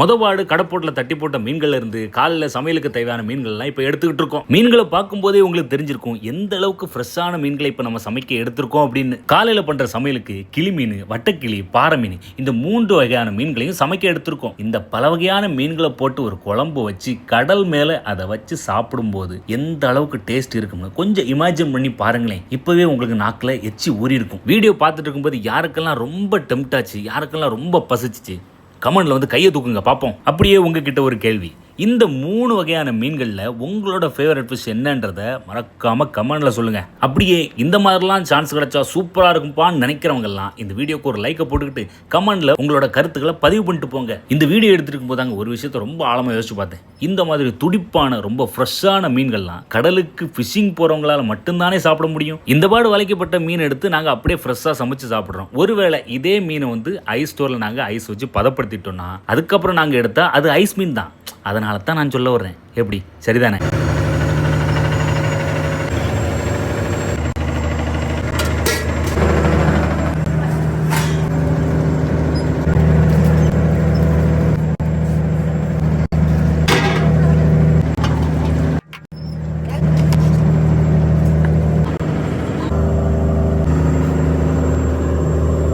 மொதவாடு கடப்போட்டில் தட்டி போட்ட மீன்கள் இருந்து காலையில் சமையலுக்கு தேவையான மீன்கள்லாம் இப்போ எடுத்துக்கிட்டு இருக்கோம். மீன்களை பார்க்கும்போதே உங்களுக்கு தெரிஞ்சிருக்கும் எந்த அளவுக்கு ஃப்ரெஷ்ஷான மீன்களை இப்போ நம்ம சமைக்க எடுத்திருக்கோம் அப்படின்னு. காலையில் பண்ற சமையலுக்கு கிளி மீன் வட்டக்கிளி பாறை மீன் இந்த மூன்று வகையான மீன்களையும் சமைக்க எடுத்திருக்கோம். இந்த பல வகையான மீன்களை போட்டு ஒரு குழம்பு வச்சு கடல் மேலே அதை வச்சு சாப்பிடும்போது எந்த அளவுக்கு டேஸ்ட் இருக்கும்னு கொஞ்சம் இமேஜின் பண்ணி பாருங்களேன். இப்போவே உங்களுக்கு நாக்கில் எச்சி ஊறி இருக்கும் வீடியோ பார்த்துட்டு இருக்கும்போது யாருக்கெல்லாம் ரொம்ப டெம்ட் ஆச்சு யாருக்கெல்லாம் ரொம்ப பசிச்சிச்சு கமெண்ட்ல வந்து கையை தூக்குங்க பார்ப்போம் அப்படியே உங்ககிட்ட ஒரு கேள்வி. இந்த மூணு வகையான மீன்களில் உங்களோட ஃபேவரட் ஃபிஷ் என்னன்றத மறக்காமல் கமெண்டில் சொல்லுங்கள் அப்படியே இந்த மாதிரிலாம் சான்ஸ் கிடைச்சா சூப்பராக இருக்கும்ப்பான்னு நினைக்கிறவங்கலாம் இந்த வீடியோக்கு ஒரு லைக்கை போட்டுக்கிட்டு கமெண்டில் உங்களோட கருத்துக்களை பதிவு பண்ணிட்டு போங்க. இந்த வீடியோ எடுத்துருக்கும் போதாங்க ஒரு விஷயத்த ரொம்ப ஆழமாக யோசிச்சு பார்த்தேன். இந்த மாதிரி துடிப்பான ரொம்ப ஃப்ரெஷ்ஷான மீன்கள்லாம் கடலுக்கு ஃபிஷிங் போகிறவங்களால் மட்டும்தானே சாப்பிட முடியும்? இந்த பாடு வளைக்கப்பட்ட மீன் எடுத்து நாங்கள் அப்படியே ஃப்ரெஷ்ஷாக சமைச்சு சாப்பிட்றோம். ஒருவேளை இதே மீனை வந்து ஐஸ் ஸ்டோரில் நாங்கள் ஐஸ் வச்சு பதப்படுத்திட்டோம்னா அதுக்கப்புறம் நாங்கள் எடுத்தால் அது ஐஸ் மீன் தான். அதனால தான் நான் சொல்ல வர்றேன். எப்படி? சரிதானே?